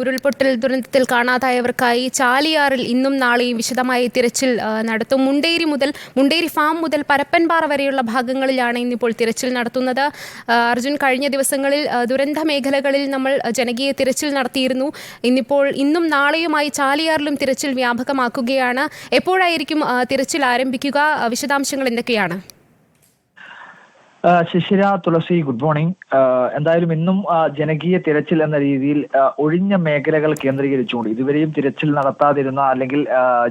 ഉരുൾപൊട്ടൽ ദുരന്തത്തിൽ കാണാതായവർക്കായി ചാലിയാറിൽ ഇന്നും നാളെയും വിശദമായി തിരച്ചിൽ നടത്തും. മുണ്ടേരി മുതൽ മുണ്ടേരി ഫാം മുതൽ പരപ്പൻപാറ വരെയുള്ള ഭാഗങ്ങളിലാണ് ഇന്നിപ്പോൾ തിരച്ചിൽ നടത്തുന്നത്. അർജുൻ കഴിഞ്ഞ ദിവസങ്ങളിൽ ദുരന്ത മേഖലകളിൽ നമ്മൾ ജനകീയ തിരച്ചിൽ നടത്തിയിരുന്നു. ഇന്നിപ്പോൾ ഇന്നും നാളെയുമായി ചാലിയാറിലും തിരച്ചിൽ വ്യാപകമാക്കുകയാണ്. എപ്പോഴായിരിക്കും തിരച്ചിൽ ആരംഭിക്കുക? വിശദാംശങ്ങൾ എന്തൊക്കെയാണ്? Shishira Tulasi good morning. എന്തായാലും ഇന്നും ജനകീയ തിരച്ചിൽ എന്ന രീതിയിൽ ഒഴിഞ്ഞ മേഖലകൾ കേന്ദ്രീകരിച്ചുകൊണ്ട് ഇതുവരെയും തിരച്ചിൽ നടത്താതിരുന്ന അല്ലെങ്കിൽ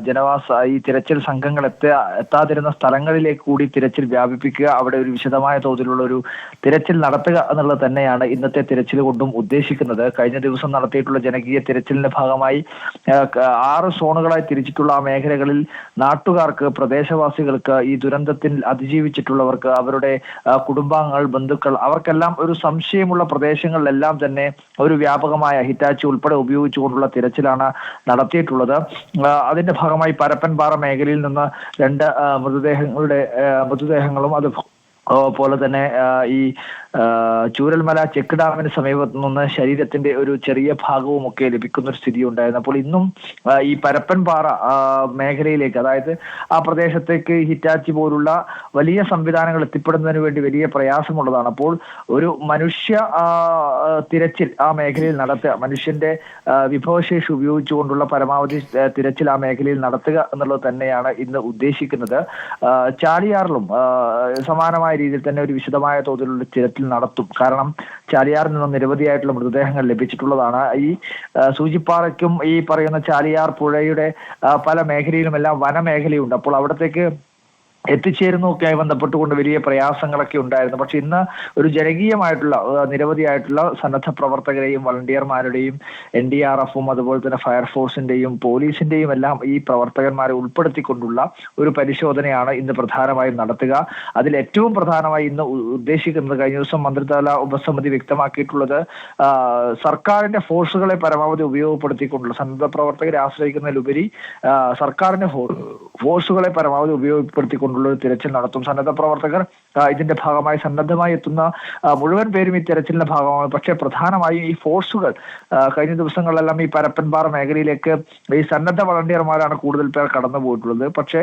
ജനവാസ ഈ തിരച്ചിൽ സംഘങ്ങൾ എത്താ എത്താതിരുന്ന സ്ഥലങ്ങളിലേക്ക് കൂടി തിരച്ചിൽ വ്യാപിപ്പിക്കുക അവിടെ ഒരു വിശദമായ തോതിലുള്ള ഒരു തിരച്ചിൽ നടത്തുക എന്നുള്ളത് തന്നെയാണ് ഇന്നത്തെ തിരച്ചിൽ കൊണ്ടും ഉദ്ദേശിക്കുന്നത്. കഴിഞ്ഞ ദിവസം നടത്തിയിട്ടുള്ള ജനകീയ തിരച്ചിലിന്റെ ഭാഗമായി ആറ് സോണുകളായി തിരിച്ചിട്ടുള്ള ആ മേഖലകളിൽ നാട്ടുകാർക്ക് പ്രദേശവാസികൾക്ക് ഈ ദുരന്തത്തിൽ അതിജീവിച്ചിട്ടുള്ളവർക്ക് അവരുടെ കുടുംബാംഗങ്ങൾ ബന്ധുക്കൾ അവർക്കെല്ലാം ഒരു സംശയമുള്ള പ്രദേശങ്ങളിലെല്ലാം തന്നെ ഒരു വ്യാപകമായ ഹിറ്റാച്ചി ഉൾപ്പെടെ ഉപയോഗിച്ചുകൊണ്ടുള്ള തിരച്ചിലാണ് നടത്തിയിട്ടുള്ളത്. അതിന്റെ ഭാഗമായി പരപ്പൻപാറ മേഖലയിൽ നിന്ന് രണ്ട് മൃതദേഹങ്ങളുടെ മൃതദേഹങ്ങളും അത് പോലെ തന്നെ ഈ ചൂരൽമല ചെക്ക് ഡാമിന് സമീപത്ത് നിന്ന് ശരീരത്തിന്റെ ഒരു ചെറിയ ഭാഗവും ഒക്കെ ലഭിക്കുന്ന ഒരു സ്ഥിതി ഉണ്ടായിരുന്നു അപ്പോൾ ഇന്നും ഈ പരപ്പൻപാറ മേഖലയിലേക്ക് അതായത് ആ പ്രദേശത്തേക്ക് ഹിറ്റാച്ചി പോലുള്ള വലിയ സംവിധാനങ്ങൾ എത്തിപ്പെടുന്നതിന് വേണ്ടി വലിയ പ്രയാസമുള്ളതാണ്. അപ്പോൾ ഒരു മനുഷ്യ തിരച്ചിൽ ആ മേഖലയിൽ നടത്തുക മനുഷ്യന്റെ വിഭവശേഷി ഉപയോഗിച്ചുകൊണ്ടുള്ള പരമാവധി തിരച്ചിൽ ആ മേഖലയിൽ നടത്തുക എന്നുള്ളത് തന്നെയാണ് ഇന്ന് ഉദ്ദേശിക്കുന്നത്. ചാലിയാറിലും സമാനമായ രീതിയിൽ തന്നെ ഒരു വിശദമായ തോതിലുള്ള തിരച്ചിൽ നടത്തും. കാരണം ചാലിയാറിൽ നിന്നും നിരവധിയായിട്ടുള്ള മൃതദേഹങ്ങൾ ലഭിച്ചിട്ടുള്ളതാണ്. ഈ സൂചിപ്പാറയ്ക്കും ഈ പറയുന്ന ചാലിയാർ പുഴയുടെ പല മേഖലയിലുമെല്ലാം വനമേഖലയുണ്ട്. അപ്പോൾ അവിടത്തേക്ക് എത്തിച്ചേരുന്നതൊക്കെയായി ബന്ധപ്പെട്ടുകൊണ്ട് വലിയ പ്രയാസങ്ങളൊക്കെ ഉണ്ടായിരുന്നു. പക്ഷെ ഇന്ന് ഒരു ജനകീയമായിട്ടുള്ള നിരവധിയായിട്ടുള്ള സന്നദ്ധ പ്രവർത്തകരെയും വളണ്ടിയർമാരുടെയും എൻ ഡി ആർ എഫും അതുപോലെ തന്നെ ഫയർഫോഴ്സിന്റെയും പോലീസിന്റെയും എല്ലാം ഈ പ്രവർത്തകന്മാരെ ഉൾപ്പെടുത്തിക്കൊണ്ടുള്ള ഒരു പരിശോധനയാണ് ഇന്ന് പ്രധാനമായും നടത്തുക. അതിൽ ഏറ്റവും പ്രധാനമായി ഇന്ന് ഉദ്ദേശിക്കുന്നത് കഴിഞ്ഞ ദിവസം മന്ത്രിതല ഉപസമിതി വ്യക്തമാക്കിയിട്ടുള്ളത് സർക്കാരിന്റെ ഫോഴ്സുകളെ പരമാവധി ഉപയോഗപ്പെടുത്തിക്കൊണ്ടുള്ള സന്നദ്ധ പ്രവർത്തകരെ ആശ്രയിക്കുന്നതിലുപരി സർക്കാരിന്റെ ഫോഴ്സുകളെ പരമാവധി ഉപയോഗപ്പെടുത്തിക്കൊണ്ടുള്ള ഒരു തിരച്ചിൽ നടത്തും. സന്നദ്ധ പ്രവർത്തകർ ഇതിന്റെ ഭാഗമായി സന്നദ്ധമായി എത്തുന്ന മുഴുവൻ പേരും ഈ തിരച്ചിലിന്റെ ഭാഗമാണ്. പക്ഷേ പ്രധാനമായും ഈ ഫോഴ്സുകൾ കഴിഞ്ഞ ദിവസങ്ങളിലെല്ലാം ഈ പരപ്പൻപാറ മേഖലയിലേക്ക് ഈ സന്നദ്ധ വളണ്ടിയർമാരാണ് കൂടുതൽ പേർ കടന്നു പോയിട്ടുള്ളത് പക്ഷേ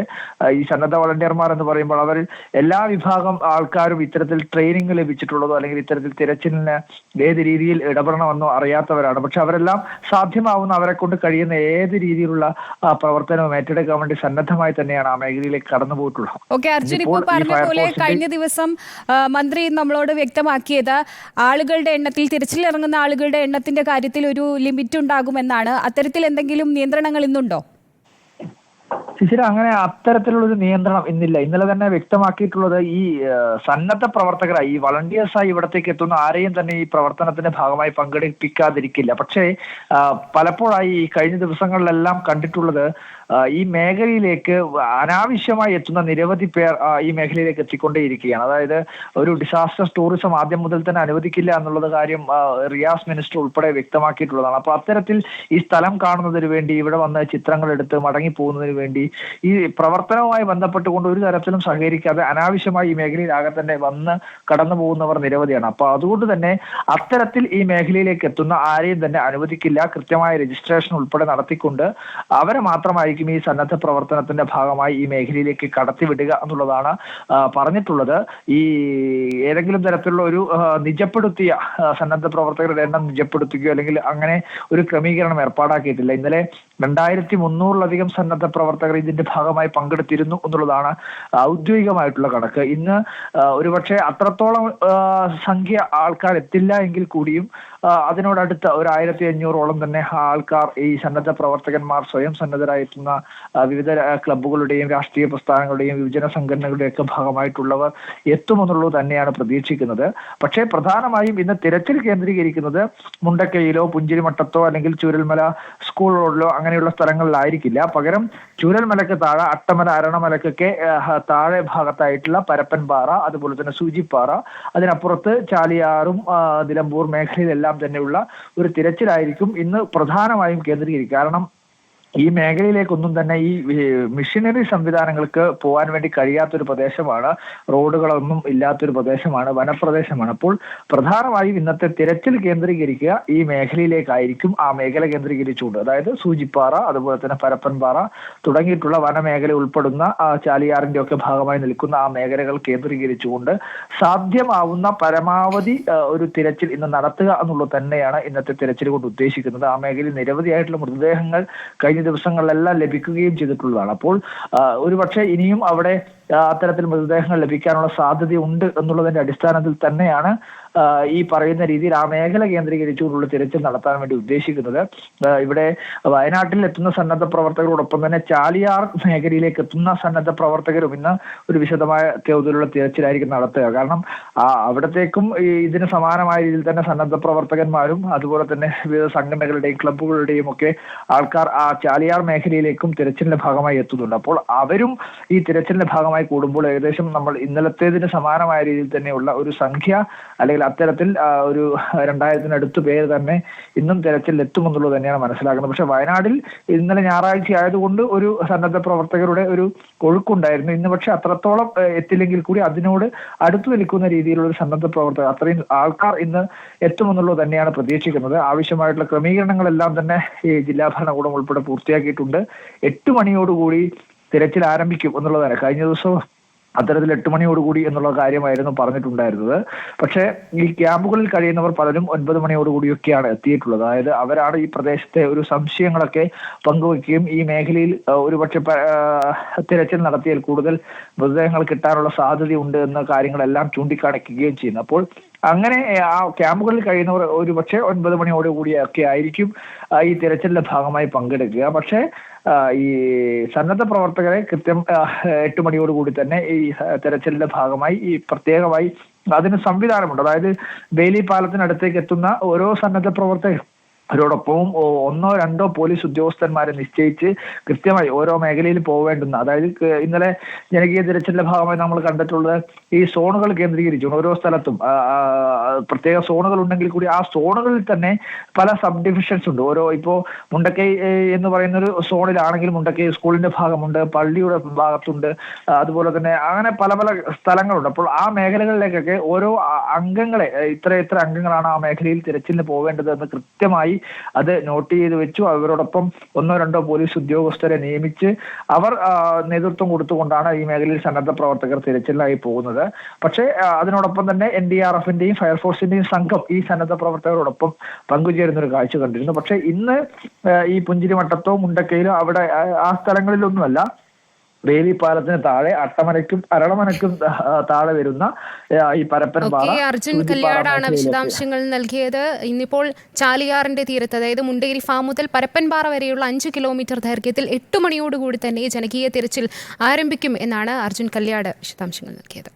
ഈ സന്നദ്ധ വളണ്ടിയർമാർ എന്ന് പറയുമ്പോൾ അവർ എല്ലാ വിഭാഗം ആൾക്കാരും ഇത്തരത്തിൽ ട്രെയിനിങ് ലഭിച്ചിട്ടുള്ളതോ അല്ലെങ്കിൽ ഇത്തരത്തിൽ തിരച്ചിലിന് ഏത് രീതിയിൽ ഇടപെടണമെന്നോ അറിയാത്തവരാണ്. പക്ഷെ അവരെല്ലാം സാധ്യമാവുന്ന അവരെ കൊണ്ട് കഴിയുന്ന ഏത് രീതിയിലുള്ള പ്രവർത്തനവും ഏറ്റെടുക്കാൻ വേണ്ടി സന്നദ്ധമായി തന്നെയാണ് ആ മേഖലയിലേക്ക് കടന്നു പോയിട്ടുള്ളത് ഓക്കെ അർജുൻ ഇപ്പോൾ പറഞ്ഞ പോലെ കഴിഞ്ഞ ദിവസം മന്ത്രി നമ്മളോട് വ്യക്തമാക്കിയത് ആളുകളുടെ എണ്ണത്തിൽ തിരച്ചിലിറങ്ങുന്ന ആളുകളുടെ എണ്ണത്തിന്റെ കാര്യത്തിൽ ഒരു ലിമിറ്റ് ഉണ്ടാകുമെന്നാണ് അത്തരത്തിൽ എന്തെങ്കിലും നിയന്ത്രണങ്ങൾ ഇന്നുണ്ടോ? ശിശിര അങ്ങനെ അത്തരത്തിലുള്ള ഒരു നിയന്ത്രണം ഇന്നില്ല. ഇന്നലെ തന്നെ വ്യക്തമാക്കിയിട്ടുള്ളത് ഈ സന്നദ്ധ പ്രവർത്തകരായി ഈ വളണ്ടിയേഴ്സായി ഇവിടത്തേക്ക് എത്തുന്ന ആരെയും തന്നെ ഈ പ്രവർത്തനത്തിന്റെ ഭാഗമായി പങ്കെടുപ്പിക്കാതിരിക്കില്ല. പക്ഷേ പലപ്പോഴായി ഈ കഴിഞ്ഞ ദിവസങ്ങളിലെല്ലാം കണ്ടിട്ടുള്ളത് ഈ മേഖലയിലേക്ക് അനാവശ്യമായി എത്തുന്ന നിരവധി പേർ ഈ മേഖലയിലേക്ക് എത്തിക്കൊണ്ടേയിരിക്കുകയാണ്. അതായത് ഒരു ഡിസാസ്റ്റർ ടൂറിസം ആദ്യം മുതൽ തന്നെ അനുവദിക്കില്ല എന്നുള്ളത് കാര്യം റിയാസ് മിനിസ്റ്റർ ഉൾപ്പെടെ വ്യക്തമാക്കിയിട്ടുള്ളതാണ്. അപ്പൊ അത്തരത്തിൽ ഈ സ്ഥലം കാണുന്നതിന് വേണ്ടി ഇവിടെ വന്ന് ചിത്രങ്ങൾ എടുത്ത് മടങ്ങി പോകുന്നതിന് വേണ്ടി ഈ പ്രവർത്തനവുമായി ബന്ധപ്പെട്ടുകൊണ്ട് ഒരു തരത്തിലും സഹകരിക്കാതെ അനാവശ്യമായി ഈ മേഖലയിലാകെ തന്നെ വന്ന് കടന്നു പോകുന്നവർ നിരവധിയാണ്. അപ്പൊ അതുകൊണ്ട് തന്നെ അത്തരത്തിൽ ഈ മേഖലയിലേക്ക് എത്തുന്ന ആരെയും തന്നെ അനുവദിക്കില്ല. കൃത്യമായ രജിസ്ട്രേഷൻ ഉൾപ്പെടെ നടത്തിക്കൊണ്ട് അവരെ മാത്രമായിരിക്കും ഈ സന്നദ്ധ പ്രവർത്തനത്തിന്റെ ഭാഗമായി ഈ മേഖലയിലേക്ക് കടത്തിവിടുക എന്നുള്ളതാണ് പറഞ്ഞിട്ടുള്ളത്. ഈ ഏതെങ്കിലും തരത്തിലുള്ള ഒരു നിജപ്പെടുത്തിയ സന്നദ്ധ പ്രവർത്തകരുടെ എണ്ണം നിജപ്പെടുത്തുകയോ അല്ലെങ്കിൽ അങ്ങനെ ഒരു ക്രമീകരണം ഏർപ്പാടാക്കിയിട്ടില്ല. ഇന്നലെ രണ്ടായിരത്തി മുന്നൂറിലധികം സന്നദ്ധ പ്രവർത്തകർ ഇതിന്റെ ഭാഗമായി പങ്കെടുത്തിരുന്നു എന്നുള്ളതാണ് ഔദ്യോഗികമായിട്ടുള്ള കണക്ക്. ഇന്ന് ഒരുപക്ഷെ അത്രത്തോളം സംഖ്യ ആൾക്കാർ എത്തില്ല എങ്കിൽ കൂടിയും അതിനോടടുത്ത് ഒരു ആയിരത്തി അഞ്ഞൂറോളം തന്നെ ആൾക്കാർ ഈ സന്നദ്ധ പ്രവർത്തകന്മാർ സ്വയം സന്നദ്ധരായെത്തുന്ന ആ, വിവിധ ക്ലബ്ബുകളുടെയും രാഷ്ട്രീയ പ്രസ്ഥാനങ്ങളുടെയും യുവജന സംഘടനകളുടെയും ഒക്കെ ഭാഗമായിട്ടുള്ളവർ എത്തുമെന്നുള്ളത് തന്നെയാണ് പ്രതീക്ഷിക്കുന്നത്. പക്ഷേ പ്രധാനമായും ഇന്ന് തിരച്ചിൽ കേന്ദ്രീകരിക്കുന്നത് മുണ്ടക്കയിലോ പുഞ്ചിരിമട്ടത്തോ അല്ലെങ്കിൽ ചൂരൽമല സ്കൂൾ റോഡിലോ അങ്ങനെയുള്ള സ്ഥലങ്ങളിലായിരിക്കില്ല. പകരം ചൂരൽമലക്ക് താഴെ അട്ടമല അരണമലക്കൊക്കെ താഴെ ഭാഗത്തായിട്ടുള്ള പരപ്പൻപാറ അതുപോലെ തന്നെ സൂചിപ്പാറ അതിനപ്പുറത്ത് ചാലിയാറും നിലമ്പൂർ മേഖലയിലെല്ലാം തന്നെയുള്ള ഒരു തിരച്ചിലായിരിക്കും ഇന്ന് പ്രധാനമായും കേന്ദ്രീകരിക്കുക. കാരണം ഈ മേഖലയിലേക്കൊന്നും തന്നെ ഈ മിഷനറി സംവിധാനങ്ങൾക്ക് പോകാൻ വേണ്ടി കഴിയാത്തൊരു പ്രദേശമാണ്. റോഡുകളൊന്നും ഇല്ലാത്തൊരു പ്രദേശമാണ് വനപ്രദേശമാണ്. അപ്പോൾ പ്രധാനമായും ഇന്നത്തെ തിരച്ചിൽ കേന്ദ്രീകരിക്കുക ഈ മേഖലയിലേക്കായിരിക്കും ആ മേഖല കേന്ദ്രീകരിച്ചുകൊണ്ട്. അതായത് സൂചിപ്പാറ അതുപോലെ തന്നെ പരപ്പൻപാറ തുടങ്ങിയിട്ടുള്ള വനമേഖല ഉൾപ്പെടുന്ന ആ, ചാലിയാറിന്റെ ഒക്കെ ഭാഗമായി നിൽക്കുന്ന ആ മേഖലകൾ കേന്ദ്രീകരിച്ചുകൊണ്ട് സാധ്യമാവുന്ന പരമാവധി ഒരു തിരച്ചിൽ ഇന്ന് നടത്തുക എന്നുള്ളത് തന്നെയാണ് ഇന്നത്തെ തിരച്ചിൽ കൊണ്ട് ഉദ്ദേശിക്കുന്നത്. ആ മേഖലയിൽ നിരവധിയായിട്ടുള്ള മൃതദേഹങ്ങൾ കഴിഞ്ഞ ദിവസങ്ങളിലെല്ലാം ലഭിക്കുകയും ചെയ്തിട്ടുള്ളതാണ്. അപ്പോൾ ഒരുപക്ഷെ ഇനിയും അവിടെ അത്തരത്തിൽ മൃതദേഹങ്ങൾ ലഭിക്കാനുള്ള സാധ്യത ഉണ്ട് എന്നുള്ളതിന്റെ അടിസ്ഥാനത്തിൽ തന്നെയാണ് ഈ പറയുന്ന രീതിയിൽ ആ മേഖല കേന്ദ്രീകരിച്ചുകൊണ്ടുള്ള തിരച്ചിൽ നടത്താൻ വേണ്ടി ഉദ്ദേശിക്കുന്നത്. ഇവിടെ വയനാട്ടിൽ എത്തുന്ന സന്നദ്ധ പ്രവർത്തകരോടൊപ്പം തന്നെ ചാലിയാർ മേഖലയിലേക്ക് എത്തുന്ന സന്നദ്ധ പ്രവർത്തകരും ഇന്ന് ഒരു വിശദമായ തോതിലുള്ള തിരച്ചിലായിരിക്കും നടത്തുക. കാരണം അവിടത്തേക്കും ഇതിന് സമാനമായ രീതിയിൽ തന്നെ സന്നദ്ധ പ്രവർത്തകന്മാരും അതുപോലെ തന്നെ വിവിധ സംഘടനകളുടെയും ക്ലബ്ബുകളുടെയും ഒക്കെ ആൾക്കാർ ആ ചാലിയാർ മേഖലയിലേക്കും തിരച്ചിലിന്റെ ഭാഗമായി എത്തുന്നുണ്ട്. അപ്പോൾ അവരും ഈ തിരച്ചിലിന്റെ ഭാഗമായി കൂടുമ്പോൾ ഏകദേശം നമ്മൾ ഇന്നലത്തേതിന് സമാനമായ രീതിയിൽ തന്നെയുള്ള ഒരു സംഖ്യ അല്ലെങ്കിൽ അത്തരത്തിൽ ഒരു രണ്ടായിരത്തിനടുത്ത് പേര് തന്നെ ഇന്നും തിരച്ചിൽ എത്തുമെന്നുള്ളത് തന്നെയാണ് മനസ്സിലാക്കുന്നത്. പക്ഷെ വയനാട്ടിൽ ഇന്നലെ ഞായറാഴ്ച ആയതുകൊണ്ട് ഒരു സന്നദ്ധ പ്രവർത്തകരുടെ ഒരു ഒഴുക്കുണ്ടായിരുന്നു. ഇന്ന് പക്ഷെ അത്രത്തോളം എത്തില്ലെങ്കിൽ കൂടി അതിനോട് അടുത്തു നിൽക്കുന്ന രീതിയിലുള്ള ഒരു സന്നദ്ധ പ്രവർത്തകർ അത്രയും ആൾക്കാർ ഇന്ന് എത്തുമെന്നുള്ളത് തന്നെയാണ് പ്രതീക്ഷിക്കുന്നത്. ആവശ്യമായിട്ടുള്ള ക്രമീകരണങ്ങളെല്ലാം തന്നെ ഈ ജില്ലാ ഭരണകൂടം ഉൾപ്പെടെ പൂർത്തിയാക്കിയിട്ടുണ്ട്. എട്ട് മണിയോടുകൂടി തിരച്ചിൽ ആരംഭിക്കും എന്നുള്ളതാണ്. കഴിഞ്ഞ ദിവസം അത്തരത്തിൽ എട്ട് മണിയോടുകൂടി എന്നുള്ള കാര്യമായിരുന്നു പറഞ്ഞിട്ടുണ്ടായിരുന്നത്. പക്ഷേ ഈ ക്യാമ്പുകളിൽ കഴിയുന്നവർ പലരും ഒൻപത് മണിയോടുകൂടിയൊക്കെയാണ് എത്തിയിട്ടുള്ളത്. അതായത് അവരാണ് ഈ പ്രദേശത്തെ ഒരു സംശയങ്ങളൊക്കെ പങ്കുവെക്കുകയും ഈ മേഖലയിൽ ഒരുപക്ഷെ തിരച്ചിൽ നടത്തിയാൽ കൂടുതൽ മൃതദേഹങ്ങൾ കിട്ടാനുള്ള സാധ്യതയുണ്ട് എന്ന കാര്യങ്ങളെല്ലാം ചൂണ്ടിക്കാണിക്കുകയും ചെയ്യുന്നു. അപ്പോൾ അങ്ങനെ ആ ക്യാമ്പുകളിൽ കഴിയുന്നവർ ഒരു പക്ഷേ ഒൻപത് മണിയോടുകൂടിയൊക്കെ ആയിരിക്കും ഈ തിരച്ചിലിന്റെ ഭാഗമായി പങ്കെടുക്കുക. പക്ഷേ ഈ സന്നദ്ധ പ്രവർത്തകരെ കൃത്യം എട്ട് മണിയോടുകൂടി തന്നെ ഈ തെരച്ചിലിന്റെ ഭാഗമായി ഈ പ്രത്യേകമായി അതിന് സംവിധാനമുണ്ട്. അതായത് ബേലി പാലത്തിനടുത്തേക്ക് എത്തുന്ന ഓരോ സന്നദ്ധ പ്രവർത്തകരും അവരോടൊപ്പവും ഒന്നോ രണ്ടോ പോലീസ് ഉദ്യോഗസ്ഥന്മാരെ നിശ്ചയിച്ച് കൃത്യമായി ഓരോ മേഖലയിൽ പോവേണ്ടുന്ന അതായത് ഇന്നലെ ജനകീയ തിരച്ചിലിന്റെ ഭാഗമായി നമ്മൾ കണ്ടിട്ടുള്ളത് ഈ സോണുകൾ കേന്ദ്രീകരിച്ചു ഓരോ സ്ഥലത്തും. പ്രത്യേക സോണുകൾ ഉണ്ടെങ്കിൽ കൂടി ആ സോണുകളിൽ തന്നെ പല സബ് ഡിവിഷൻസ് ഉണ്ട്. ഓരോ ഇപ്പോ മുണ്ടക്കൈ എന്ന് പറയുന്ന ഒരു സോണിലാണെങ്കിൽ മുണ്ടക്കൈ സ്കൂളിന്റെ ഭാഗമുണ്ട് പള്ളിയുടെ ഭാഗത്തുണ്ട് അതുപോലെ തന്നെ അങ്ങനെ പല പല സ്ഥലങ്ങളുണ്ട്. അപ്പോൾ ആ മേഖലകളിലേക്കൊക്കെ ഓരോ അംഗങ്ങളെ ഇത്ര ഇത്ര അംഗങ്ങളാണ് ആ മേഖലയിൽ തിരച്ചിലിന് പോവേണ്ടത് എന്ന് കൃത്യമായി അത് നോട്ട് ചെയ്ത് വെച്ചു. അവരോടൊപ്പം ഒന്നോ രണ്ടോ പോലീസ് ഉദ്യോഗസ്ഥരെ നിയമിച്ച് അവർ നേതൃത്വം കൊടുത്തുകൊണ്ടാണ് ഈ മേഖലയിൽ സന്നദ്ധ പ്രവർത്തകർ തിരച്ചിലായി പോകുന്നത്. പക്ഷേ അതിനോടൊപ്പം തന്നെ എൻ ഡി ആർ എഫിന്റെയും ഫയർഫോഴ്സിന്റെയും സംഘം ഈ സന്നദ്ധ പ്രവർത്തകരോടൊപ്പം പങ്കുചേരുന്ന ഒരു കാഴ്ച കണ്ടിരുന്നു. പക്ഷേ ഇന്ന് ഈ പുഞ്ചിരിമട്ടത്തോ മുണ്ടക്കയിലോ അവിടെ ആ സ്ഥലങ്ങളിലൊന്നുമല്ല. വേലി പാലത്തിന് താഴെ അട്ടമനയ്ക്കും അരളമനയ്ക്കും താഴെ വരുന്ന ഈ പരപ്പൻ അർജുൻ കല്യാടാണ് വിശദാംശങ്ങൾ നൽകിയത്. ഇന്നിപ്പോൾ ചാലിയാറിന്റെ തീരത്ത് അതായത് മുണ്ടേരി ഫാം മുതൽ പരപ്പൻപാറ വരെയുള്ള അഞ്ച് കിലോമീറ്റർ ദൈർഘ്യത്തിൽ എട്ട് മണിയോടുകൂടി തന്നെ ജനകീയ തിരച്ചിൽ ആരംഭിക്കും എന്നാണ് അർജുൻ കല്യാട് വിശദാംശങ്ങൾ നൽകിയത്.